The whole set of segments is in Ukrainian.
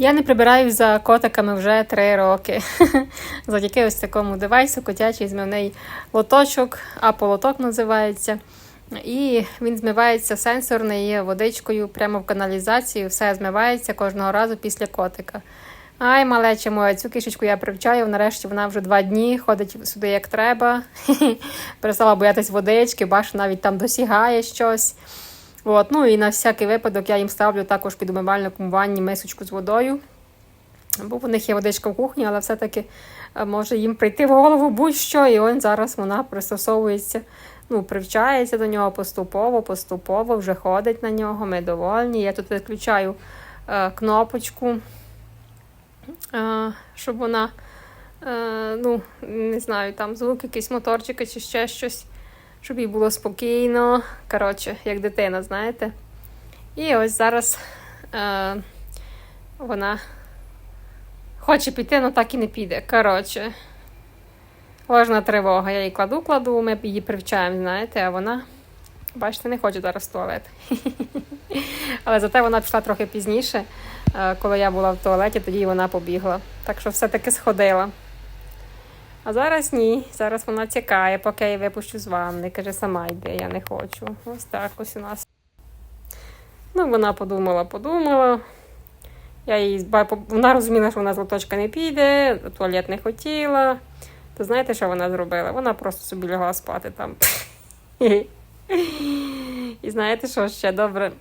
Я не прибираю за котиками вже три роки. Завдяки ось такому девайсу, котячий змивний лоточок, аполоток називається. І він змивається сенсорною водичкою прямо в каналізацію. Все змивається кожного разу після котика. Ай, малече моя, цю кішечку я привчаю. Нарешті вона вже два дні ходить сюди як треба. Перестала боятись водички, бачу, навіть там досягає щось. От, ну і на всякий випадок я їм ставлю також під умивальником в ванні мисочку з водою. Бо в них є водичка в кухні, але все-таки е, може їм прийти в голову будь-що, і он зараз вона пристосовується, ну, привчається до нього поступово, поступово, вже ходить на нього. Ми довольні. Я тут виключаю е, кнопочку, е, щоб вона, е, ну, не знаю, там звук, якийсь моторчики чи ще щось щоб їй було спокійно. Коротше, як дитина, знаєте. І ось зараз е, вона хоче піти, але так і не піде. Коротше, ложна тривога. Я її кладу, кладу, ми її привчаємо, знаєте, а вона, бачите, не хоче зараз в туалет. Але зате вона пішла трохи пізніше. Е, Коли я була в туалеті, тоді вона побігла. Так що все-таки сходила. А зараз ні. Зараз вона тікає, поки я її випущу з ванни. Каже, сама йде, я не хочу. Ось так ось у нас. Ну, вона подумала, подумала. Я їй вона розуміла, що вона з лоточка не піде, туалет не хотіла. То знаєте, що вона зробила? Вона просто собі лягла спати там. І знаєте, що ще добре?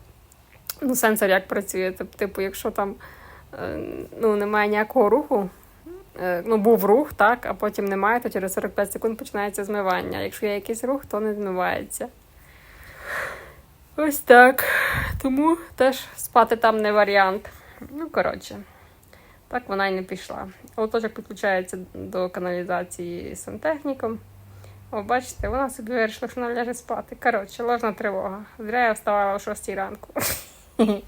Ну, сенсор як працює. Тип- Типу, якщо там е, ну, немає ніякого руху, ну, був рух, так, а потім немає, то через 45 секунд починається змивання. Якщо є якийсь рух, то не змивається. Ось так. Тому теж спати там не варіант. Ну, коротше, так вона й не пішла. Лоточок підключається до каналізації сантехніком. О, бачите, вона собі вирішила, що вона ляже спати. Коротше, ложна тривога. Зря я вставала о 6 ранку.